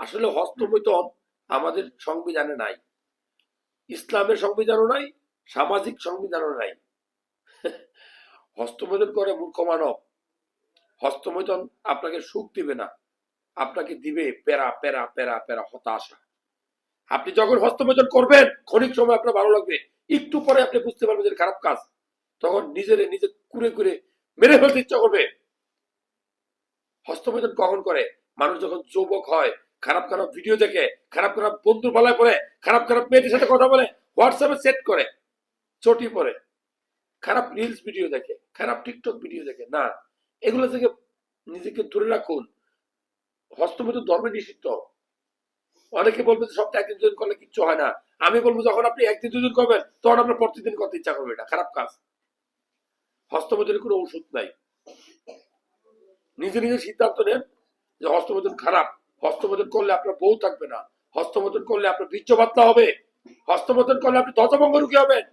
আসলে হস্তমৈথন আমাদের সংবিধানে নাই। ইসলামের সংবিধানও নাই, সামাজিক সংবিধানও নাই। হস্তমৈথন করে মূর্খ মানব। হস্তমৈথন আপনাকে সুখ দিবে না, আপনাকে দিবে পেরা পেরা পেরা পেরা হতাশা। আপনি যখন হস্তমৈথন করবেন, ক্ষণিক সময় আপনার ভালো লাগবে। একটু পরে আপনি বুঝতে পারবেন যে খারাপ কাজ। তখন নিজেরে নিজে কুড়ে কুড়ে মেরে ফেলতে ইচ্ছা করবে। হস্তমৈথন কখন করে? মানুষ যখন যুবক হয় খারাপ খারাপ ভিডিও দেখে, খারাপ খারাপ বন্ধুর পালায় পড়ে খারাপ খারাপ মেয়েদের সাথে কথা বলে হোয়াটসঅ্যাপে সেট করে চটি পরে। খারাপ রিলস ভিডিও দেখে, খারাপ টিকটক ভিডিও দেখে, না। এগুলো থেকে নিজেকে দূরে রাখুন। হস্তমৈথুন ধর্মে নিষিদ্ধ। অনেকে বলবে সপ্তাহে একদিন দুদিন করলে কিচ্ছু হয় না। আমি বলব যখন আপনি একদিন দুদিন করবেন, তখন আপনার প্রতিদিন করতে ইচ্ছা করবে এটা। খারাপ কাজ। হস্তমৈথুনের কোনো ওষুধ নাই। নিজে নিজে সিদ্ধান্ত নেন যে হস্তমৈথুন খারাপ। হস্তমৈথুন করলে আপনার বউ থাকবে না। হস্তমোদন করলে আপনার বীর্য বাত্তা হবে। হস্তমোদন করলে আপনি দশভঙ্গ রুখে হবেন।